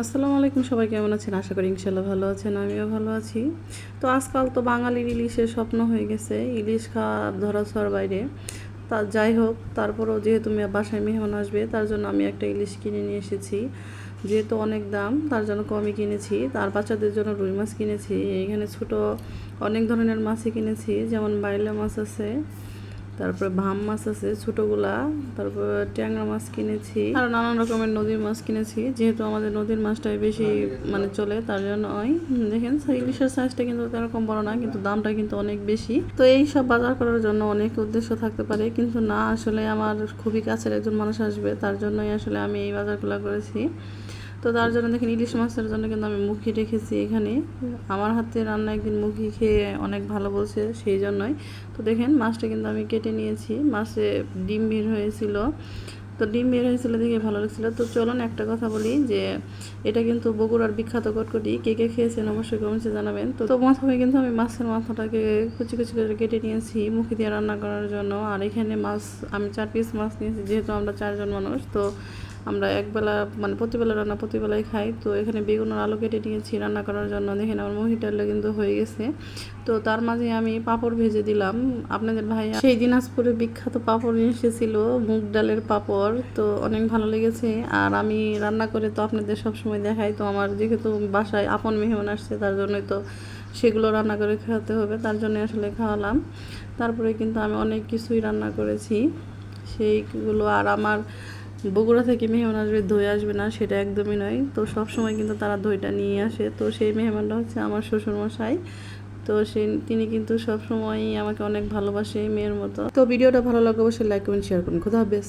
আসসালামু আলাইকুম, সবাই কেমন আছেন? আশা করি ইনশাল্লাহ ভালো আছেন, আমিও ভালো আছি। তো আজকাল তো বাঙালির ইলিশের স্বপ্ন হয়ে গেছে, ইলিশ খাওয়া ধরা ছোঁয়ার বাইরে। তা যাই হোক, তারপরেও যেহেতু বাসায় মেহমান আসবে, তার জন্য আমি একটা ইলিশ কিনে নিয়ে এসেছি। যেহেতু অনেক দাম, তার জন্য কমই কিনেছি। তার বাচ্চাদের জন্য রুই মাছ কিনেছি, এখানে ছোট অনেক ধরনের মাছই কিনেছি, যেমন বাইলা মাছ আছে। তারপরে ভাম মাছ আছে, ছোটোগুলা। তারপর ট্যাংরা মাছ কিনেছি। আর নানান রকমের নদীর মাছ কিনেছি। যেহেতু আমাদের নদীর মাছটাই বেশি মানে চলে, তার জন্য ওই দেখেন ইলিশের সাইজটা কিন্তু এরকম বড় না, কিন্তু দামটা কিন্তু অনেক বেশি। তো এই সব বাজার করার জন্য অনেক উদ্দেশ্য থাকতে পারে, কিন্তু না, আসলে আমার খুবই কাছের একজন মানুষ আসবে, তার জন্যই আসলে আমি এই বাজারগুলো করেছি। তো তার জন্য দেখেন ইলিশ মাছের জন্য কিন্তু আমি মুখি রেখেছি এখানে। আমার হাতে রান্না একদিন মুখি খেয়ে অনেক ভালো বলছে সেই জন্যই। তো দেখেন মাছটা কিন্তু আমি কেটে নিয়েছি। মাছে ডিম বের হয়েছিল। তো ডিম বের হয়েছিল দেখে ভালো লাগছিল। তো চলুন একটা কথা বলি যে এটা কিন্তু বগুড়ার বিখ্যাত কটকটি। কে কে খেয়েছেন অবশ্যই কমেন্টসে জানাবেন। তো তো প্রথমে কিন্তু আমি মাছের মাথাটাকে কুচি কুচি করে কেটে নিয়েছি মুখি দিয়ে রান্না করার জন্য। আর এখানে মাছ, আমি চার পিস মাছ নিয়েছি, যেহেতু আমরা চারজন মানুষ, তো আমরা একবেলা মানে প্রতিবেলা রান্না প্রতিবেলায় খাই। তো এখানে বেগুনের আলু কেটে নিয়েছি রান্না করার জন্য। দেখেন আমার মহিটারটা কিন্তু হয়ে গেছে। তো তার মাঝে আমি পাঁপড় ভেজে দিলাম। আপনাদের ভাই, সেই দিনাজপুরে বিখ্যাত পাঁপড় নিয়ে এসেছিল, মুগ ডালের পাঁপড়। তো অনেক ভালো লেগেছে। আর আমি রান্না করে তো আপনাদের সবসময় দেখাই। তো আমার যেহেতু বাসায় আপন মেহমান আসছে, তার জন্যই তো সেগুলো রান্না করে খাওয়াতে হবে। তার জন্য আসলে খাওয়ালাম। তারপরে কিন্তু আমি অনেক কিছুই রান্না করেছি। সেইগুলো আর আমার বগুড়া থেকে মেহমান আসবে, দই আসবে না, সেটা একদমই নয়। তো সব সময় কিন্তু তারা দইটা নিয়ে আসে। তো সেই মেহমানটা হচ্ছে আমার শ্বশুরমশাই। তো সে, তিনি কিন্তু সব সময়ই আমাকে অনেক ভালোবাসে মেয়ের মতো। তো ভিডিওটা ভালো লাগলে অবশ্যই লাইক কমেন্ট শেয়ার করুন। কোথাও বেশ